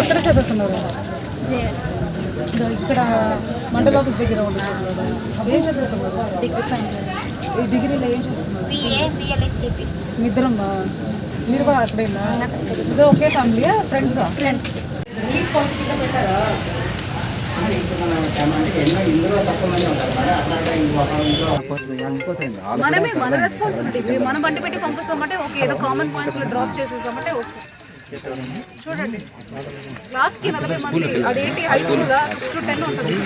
ఎక్కడ చదువుతున్నారు? ఇక్కడ మండల ఆఫీస్ దగ్గర ఉంటుంది ఏం చదువుతున్నారు? డిగ్రీ ఫైనల్ ఈ డిగ్రీలో ఏం చేస్తున్నారు? మీ ఇద్దరం మీరు కూడా అక్కడేనా? ఇద్దరు ఒకే ఫ్యామిలీయా ఫ్రెండ్సా ఫ్రెండ్స్ పెట్టారా? మనమే మన రెస్పాన్సిబిలిటీ మనం బండి పెట్టి పంపిస్తామంటే ఓకే ఏదో కామన్ పాయింట్స్లో డ్రాప్ చేసేస్తామంటే ఓకే. చూడండి. క్లాస్కి నలభై మంది అదేంటి? High school six to ten ఉంటుంది.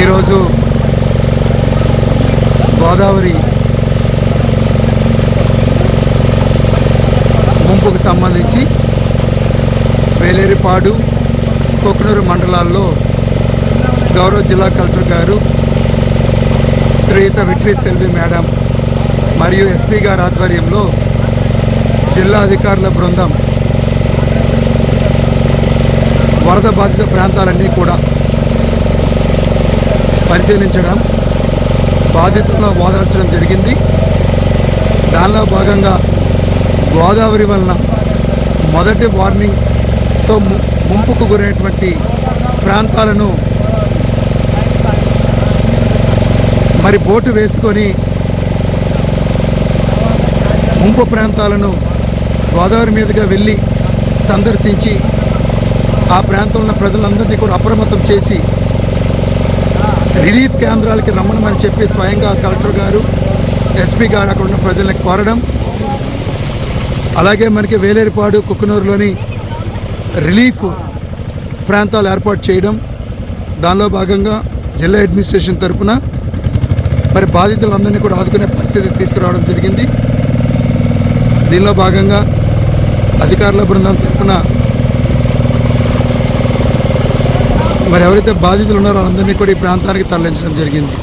ఈరోజు గోదావరి ముంపుకు సంబంధించి వేలేరిపాడు కొక్కునూరు మండలాల్లో గౌరవ జిల్లా కలెక్టర్ గారు శ్రీయుత విట్రీ సెల్వి మేడం మరియు ఎస్పీ గారి ఆధ్వర్యంలో జిల్లా అధికారుల బృందం వరద బాధిత ప్రాంతాలన్నీ కూడా పరిశీలించడం బాధితులను ఓదార్చడం జరిగింది. దానిలో భాగంగా గోదావరి వలన మొదటి వార్నింగ్తో ముంపుకు గురైనటువంటి ప్రాంతాలను మరి బోటు వేసుకొని ముంపు ప్రాంతాలను గోదావరి మీదుగా వెళ్ళి సందర్శించి ఆ ప్రాంతంలో ఉన్న ప్రజలందరినీ కూడా అప్రమత్తం చేసి రిలీఫ్ కేంద్రాలకి రమ్మనమని చెప్పి స్వయంగా కలెక్టర్ గారు ఎస్పీ గారు అక్కడ ఉన్న ప్రజలకు కోరడం అలాగే మనకి వేలేరుపాడు కుక్కునూరులోని రిలీఫ్ ప్రాంతాలు ఏర్పాటు చేయడం దానిలో భాగంగా జిల్లా అడ్మినిస్ట్రేషన్ తరఫున మరి బాధితులందరినీ కూడా ఆదుకునే పరిస్థితి తీసుకురావడం జరిగింది. దీనిలో భాగంగా అధికారుల బృందం తరఫున మరి ఎవరైతే బాధితులు ఉన్నారో వాళ్ళందరినీ కూడా ఈ ప్రాంతానికి తరలించడం జరిగింది.